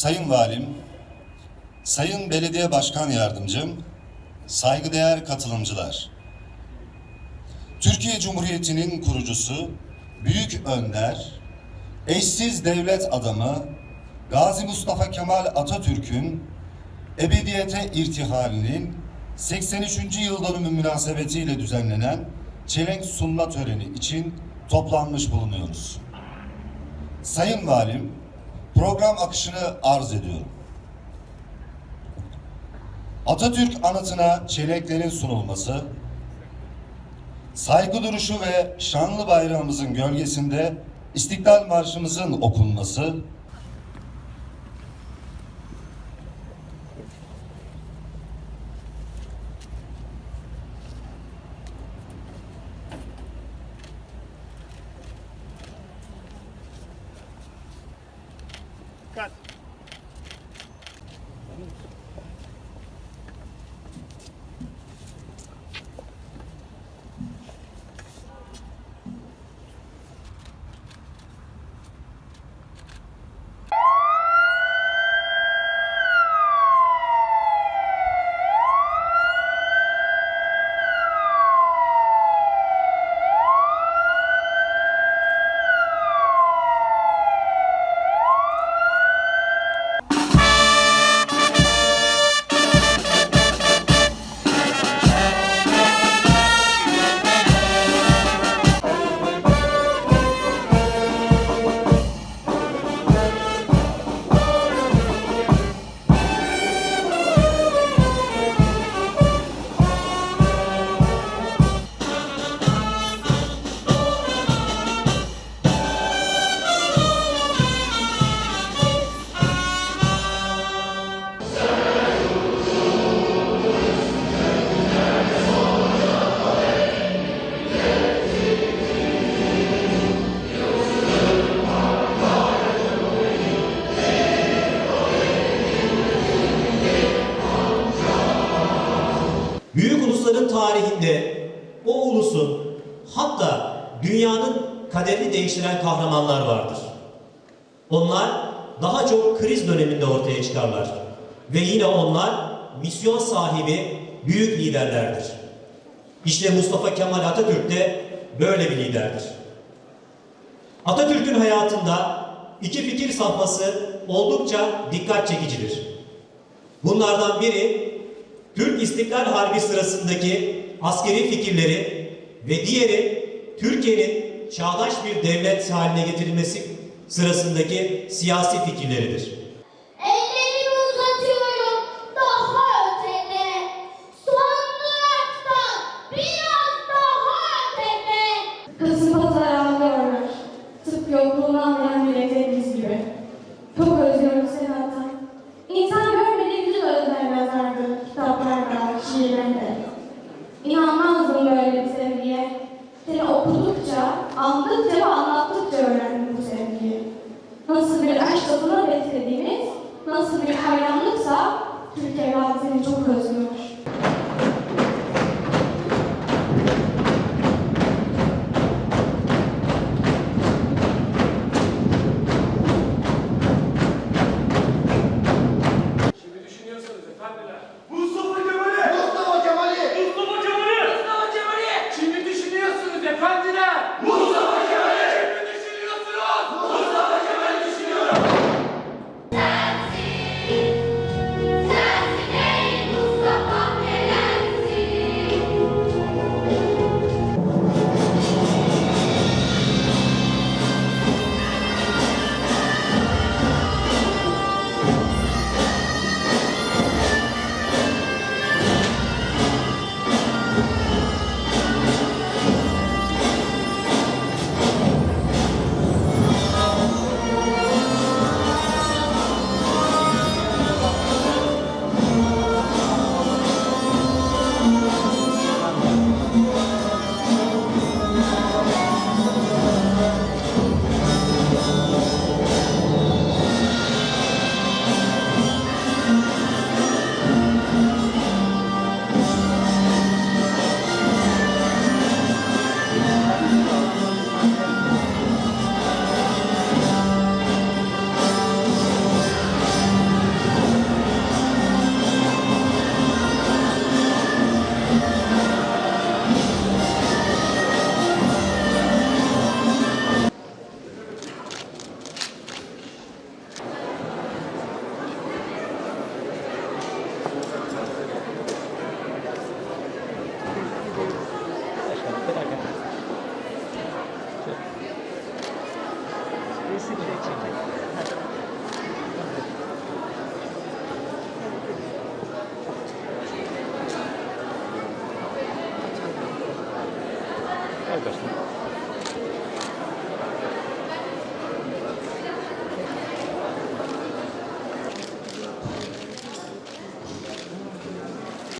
Sayın Valim, Sayın Belediye Başkan Yardımcım, saygıdeğer katılımcılar. Türkiye Cumhuriyeti'nin kurucusu, büyük önder, eşsiz devlet adamı Gazi Mustafa Kemal Atatürk'ün ebediyete irtihalinin 83. yıl dönümü münasebetiyle düzenlenen çelenk sunma töreni için toplanmış bulunuyoruz. Sayın Valim, program akışını arz ediyorum. Atatürk anıtına çelenklerin sunulması, saygı duruşu ve şanlı bayrağımızın gölgesinde İstiklal Marşımızın okunması, 干。Tarihinde o ulusun hatta dünyanın kaderini değiştiren kahramanlar vardır. Onlar daha çok kriz döneminde ortaya çıkarlar. Ve yine onlar misyon sahibi büyük liderlerdir. İşte Mustafa Kemal Atatürk de böyle bir liderdir. Atatürk'ün hayatında iki fikir safhası oldukça dikkat çekicidir. Bunlardan biri Türk İstiklal Harbi sırasındaki askeri fikirleri ve diğeri Türkiye'nin çağdaş bir devlet haline getirilmesi sırasındaki siyasi fikirleridir. Nasıl bir hayranlıksa Türk evladı seni çok özlüyor. Exacto.